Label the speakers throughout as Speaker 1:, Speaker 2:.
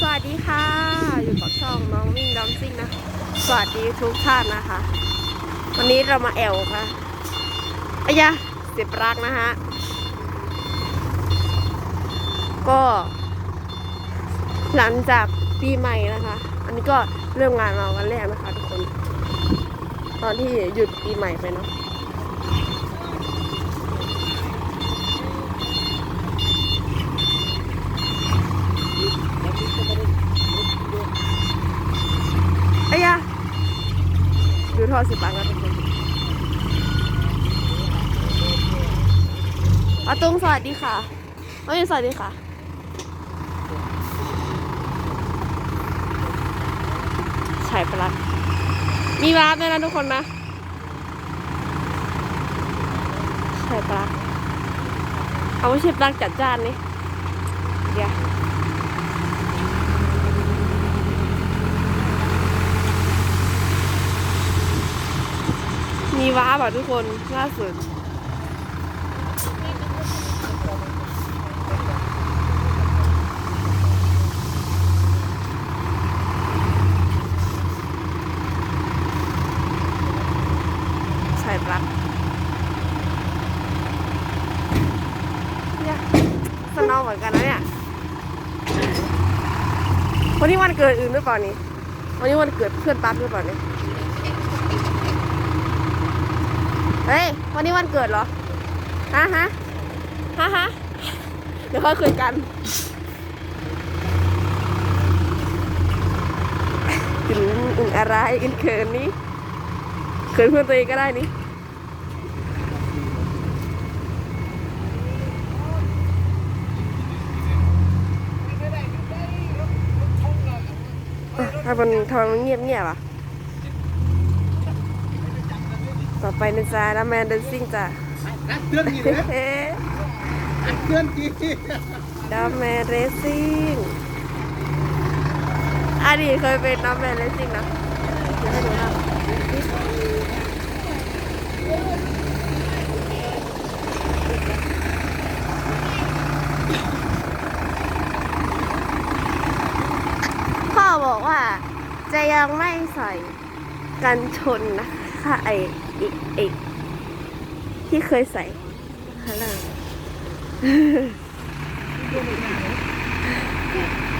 Speaker 1: สวัสดีค่ะ อยู่กับช่องน้องมิ่งดอมซิ่งนะ สวัสดีทุกท่านนะคะ วันนี้เรามาแอลค่ะอายะเสียบรักนะฮะ ก็ หลังจากปีใหม่นะคะ อันนี้ก็เริ่มงานมาวันแรกนะคะทุกคน ตอนที่หยุดปีใหม่ไปเนาะ ไอ้ยะ ดูทอสิปังกันทุกคนอาตุงสวัสดีค่ะน้องยินสวัสดีค่ะ ใช่ปลักมีวาร์ปด้วยนะทุกคนนะ ใช่ปลักเขาไม่ใช่ปลักจัดจ้านนี่เดี๋ยว ว้าป่ะทุกคนล่าสุดใช่ปลั๊กเนี่ยสนอเหมือนกันนะเนี่ยวันนี้วันเกิดอื่นหรือเปล่านี่วันนี้วันเกิดเพื่อนปั๊กหรือเปล่านี่ เฮ้ย วันนี้วันเกิดเหรอ ฮะฮะฮะฮะเดี๋ยวค่อยคุยกัน อึนอึนอะไรอึนเขินนี้เขินเพื่อนตัวเองก็ได้นี่ถ้ามันทำมันเงียบเงียบอะ ต่อไปนะจ๊ะน้ำแมนเดนซิ่งจ้ะ
Speaker 2: นักเตือนกี่เลย
Speaker 1: เฮ้ย
Speaker 2: นักเตือนกี่
Speaker 1: น้ำแมนเรซซิ่งอดีตเคยเป็นน้ำแมนเรซซิ่งนะเดี๋ยวให้ดูนะพ่อบอกว่าจะยังไม่ใส่กันชนนะคะ ไออีกอีกที่เคยใส่ข้างล่าง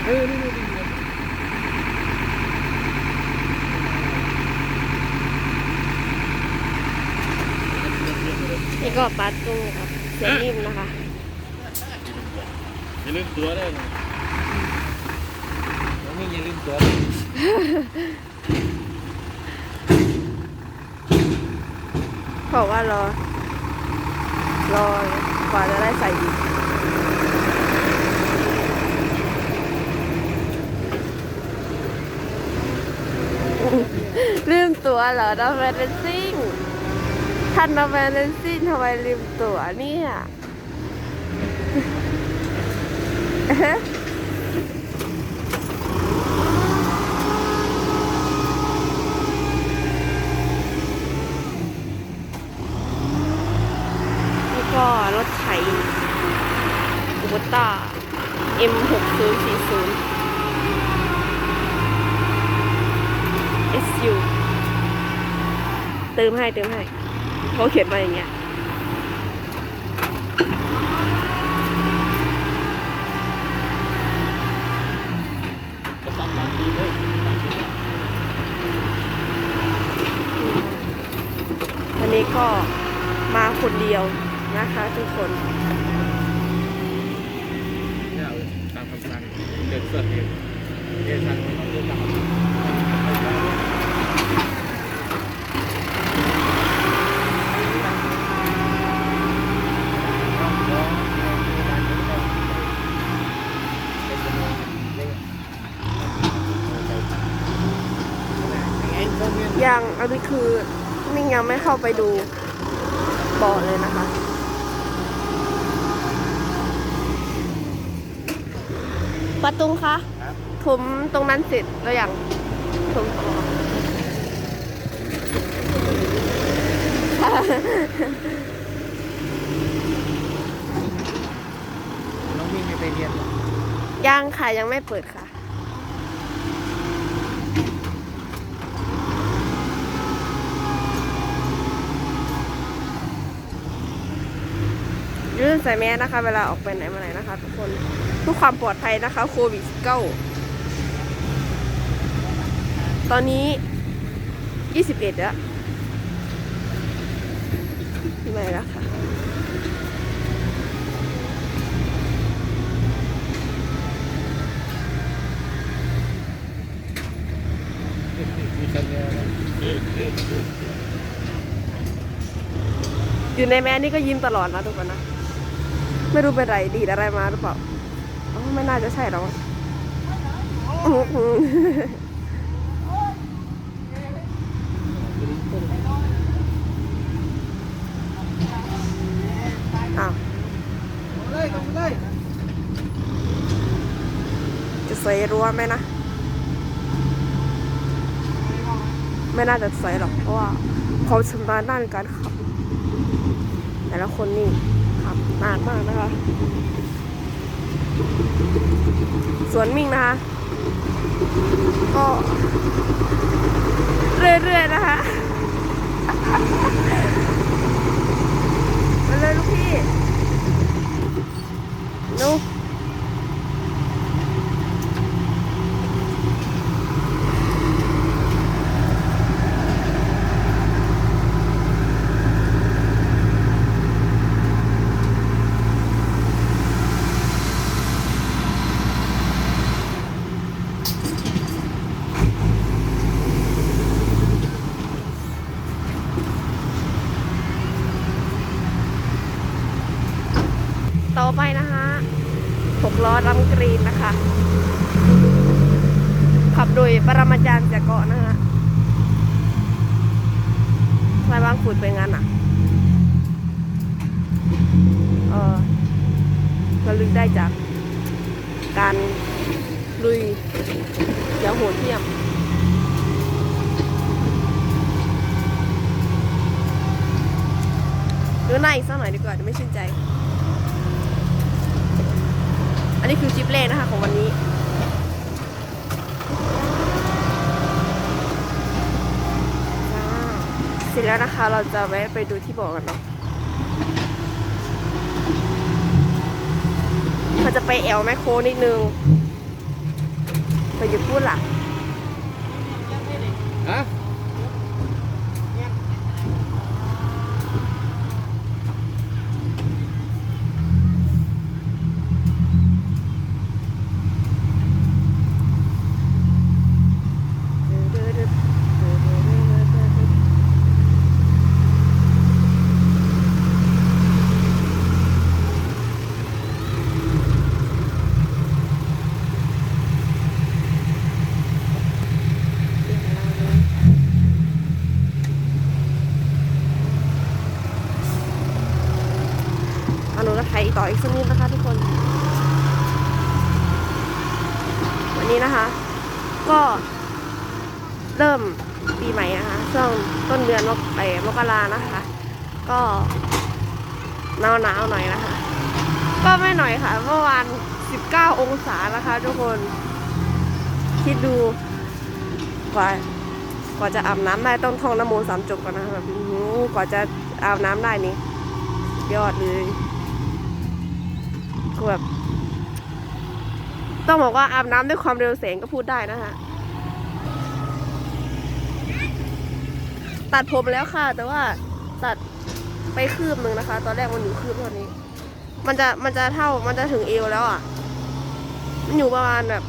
Speaker 2: เออนี่นี่นี่
Speaker 1: นี่ก็ปลาตุ้งครับเสียนิ่มนะคะ
Speaker 2: อย่าลืมตัวด้วยนะน้องนี่อย่าลืมตัว
Speaker 1: บอกว่ารอ รอกว่าจะได้ใส่อีกลืมตัวเหรอดับแมนเลนซิ่งท่านดับแมนเลนซิ่งทำไมลืมตัวเนี่ยเอ๊ะนี่ ก็รถไถอุบต้า M6040 SU เติมให้เติมให้เขาเขียนมาอย่างเงี้ย
Speaker 2: จะทำงานดีเลย
Speaker 1: วันนี้ก็มาคนเดียว นะคะทุกคน
Speaker 2: เนี่ยตามคำสั่งเด็กสดเองเอซังไม่ต้องเดินตาม
Speaker 1: ยังอันนี้คือมิ่งยังไม่เข้าไปดูบ่อเลยนะคะ ประตูงคะถมตรงนั้นเสร็จแล้วอย่างถมต่อ
Speaker 2: น้องวิ่งไปเรียน
Speaker 1: ยังค่ะ ยังไม่เปิดค่ะยืนใส่แมสนะคะ เวลาออกไปไหนมาไหนนะคะ ทุกคน เพื่อความปลอดภัยนะคะโควิด19ตอนนี้ 21 แล้วไม่แล้วค่ะ
Speaker 2: มีคันเดียวนะ
Speaker 1: อยู่ในแมสนี่ก็ยิ้มตลอดนะทุกคนนะ ไม่รู้เป็นไรดีอะไรมาหรือเปล่า ไม่น่าจะใช่หรอกอ้าว
Speaker 2: ยลงเลย
Speaker 1: จะใส่รั้วไหมนะ ไม่น่าจะใส่หรอก เพราะว่าเขาชำนาญด้านการขับ แต่ละคนนี่ขับนานมากนะคะ สวนมิ่งนะคะ ก็เรื่อยๆนะคะมาเลยลูกพี่ 6ล้อลัมกรีนนะคะ ขับโดยปรมาจารย์จากเกาะนะคะใครบ้างฝุดไปงานอะ เออระลึกได้จากการลุยอย่างโหดเหี้ยมหรืาอีนสักหน่อยดีกว่าไม่ชื่นใจ อันนี้คือคลิปแรกนะคะของวันนี้เสร็จแล้วนะคะเราจะแวะไปดูที่บ่อกันเนาะเราจะไปแอลแมคโครนิดนึงไปอยู่พูดลัก
Speaker 2: ฮะ
Speaker 1: เอาหนูจะไถต่ ออีกสักนิดนะคะทุกคน วันนี้นะคะ ก็เริ่มปีใหม่นะคะช่วงต้นเดือนมกไปมกรานะคะ ก็หนาวหนาวหน่อยนะคะ ก็ไม่หน่อยค่ะเมื่อวาน 19 องศานะคะ ทุกคน คิดดูกว่ากว่าจะอาบน้ำได้ต้องท่องน้ำโมสามจบก่อนนะคะแบบกว่าจะอาบน้ำได้นี่ยอดเลย คือแบบ ต้องบอกว่าอาบน้ำด้วยความเร็วแสงก็พูดได้นะคะตัดผมแล้วค่ะ แต่ว่าตัดไปคืบหนึ่งนะคะ ตอนแรกมันอยู่คืบเท่านี้ มันจะมันจะเท่ามันจะถึงเอวแล้วอะ มันอยู่ประมาณแบบ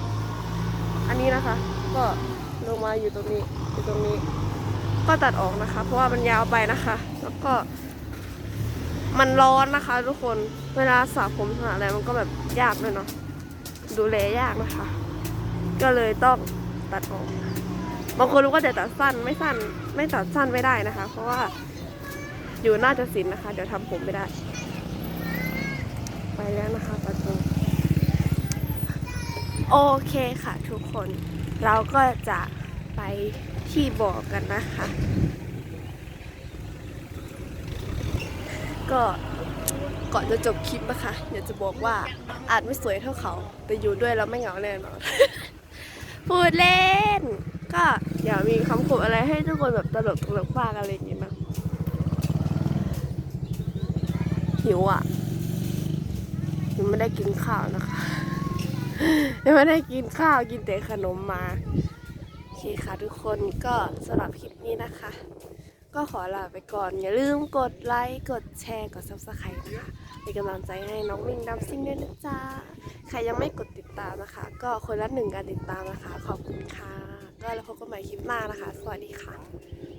Speaker 1: อันนี้นะคะ ก็ลงมาอยู่ตรงนี้อยู่ตรงนี้ ก็ตัดออกนะคะ เพราะว่ามันยาวไปนะคะ แล้วก็ มันร้อนนะคะ ทุกคน เวลาสระผมสระอะไรมันก็แบบยากด้วยเนาะ ดูแลยากนะคะ ก็เลยต้องตัดออก บางคนรู้ว่าจะตัดสั้นไม่สั้น ไม่ตัดสั้นไม่ได้นะคะ เพราะว่าอยู่น่าจะสินนะคะ เดี๋ยวทำผมไม่ได้ ไปแล้วนะคะตัดผมโอเคค่ะทุกคน เราก็จะไปที่บ่อกันนะคะ ก็ก่อนจะจบคลิปนะคะอยากจะบอกว่าอาจไม่สวยเท่าเขา แต่อยู่ด้วยแล้วไม่เหงาแน่นอนพูดเล่น ก็เดี๋ยวมีคำคมอะไรให้ทุกคนแบบตลกตลกบ้างอะไรอย่างเงี้ยนะหิวอะยังไม่ได้กินข้าวนะคะยังไม่ได้กินข้าวกินแต่ขนมมาโอเคค่ะทุกคนก็สำหรับคลิปนี้นะคะ ก็ขอลาไปก่อน อย่าลืมกดไลค์ กดแชร์ กดซับสไครต์นะคะเป็นกำลังใจให้น้องมิงดัมซิ่งด้วยนะจ๊ะ ใครยังไม่กดติดตามนะคะ ก็คนละหนึ่งการติดตามนะคะ ขอบคุณค่ะ ก็แล้วพบกันใหม่คลิปหน้านะคะ สวัสดีค่ะ